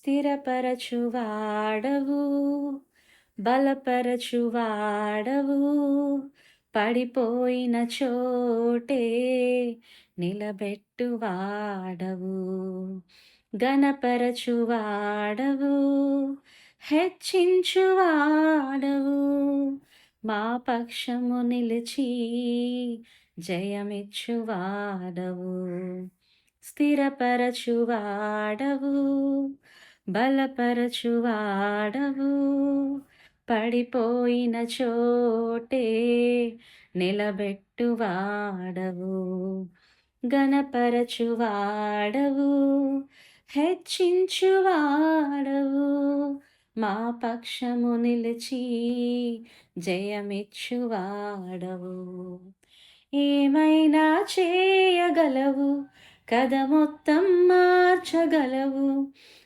స్థిరపరచువాడవు బలపరచువాడవు. పడిపోయిన చోటే నిలబెట్టువాడవు గణపరచువాడవు హెచ్చించువాడవు మా పక్షము నిలిచి జయమిచ్చువాడవు. స్థిరపరచువాడవు బలపరచువాడవు. పడిపోయిన చోటే నిలబెట్టువాడవు. గణపరచువాడవు హెచ్చించువాడవు. మా పక్షము నిలిచి జయమిచ్చువాడవు. ఏమైనా చేయగలవు? కథ మొత్తం మార్చగలవు.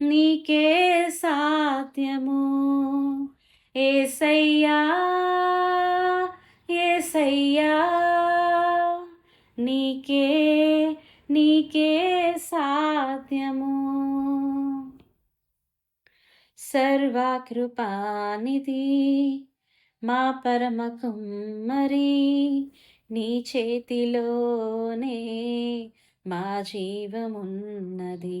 నీకే సాధ్యము ఏసయ్యా ఏసయ్యా నీకే నీకే సాధ్యము సర్వకృపానిధి మా పరమ కుమ్మరి నీ చేతిలోనే మా జీవమున్నది.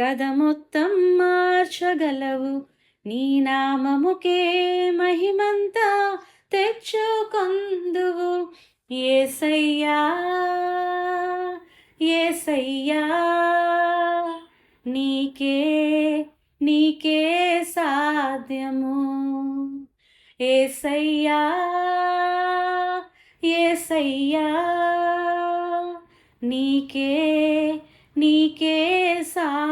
కథ మొత్తం మార్చగలవు. నీ నామముకే మహిమంతా తెచ్చుకొందువు. ఏసయ్యా ఏసయ్యా నీకే నీకే సాధ్యము. ఏసయ్యా ఏసయ్యా నీకే నీకే సా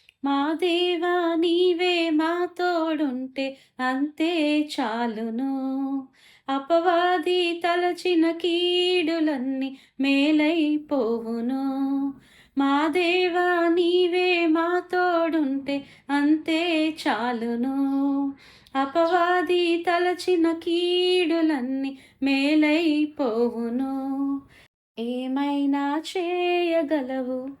మా దేవా నీవే మా తోడుంటే అంతే చాలును. అపవాది తలచిన కీడులన్నీ మేలైపోవును. మా దేవా నీవే మా తోడుంటే అంతే చాలును. అపవాది తలచిన కీడులన్నీ మేలైపోవును. ఏమైనా చేయగలవు?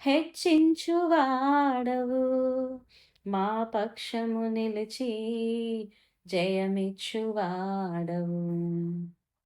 హెచ్చించువాడవు. మా పక్షము నిలిచి జయమిచ్చువాడవు.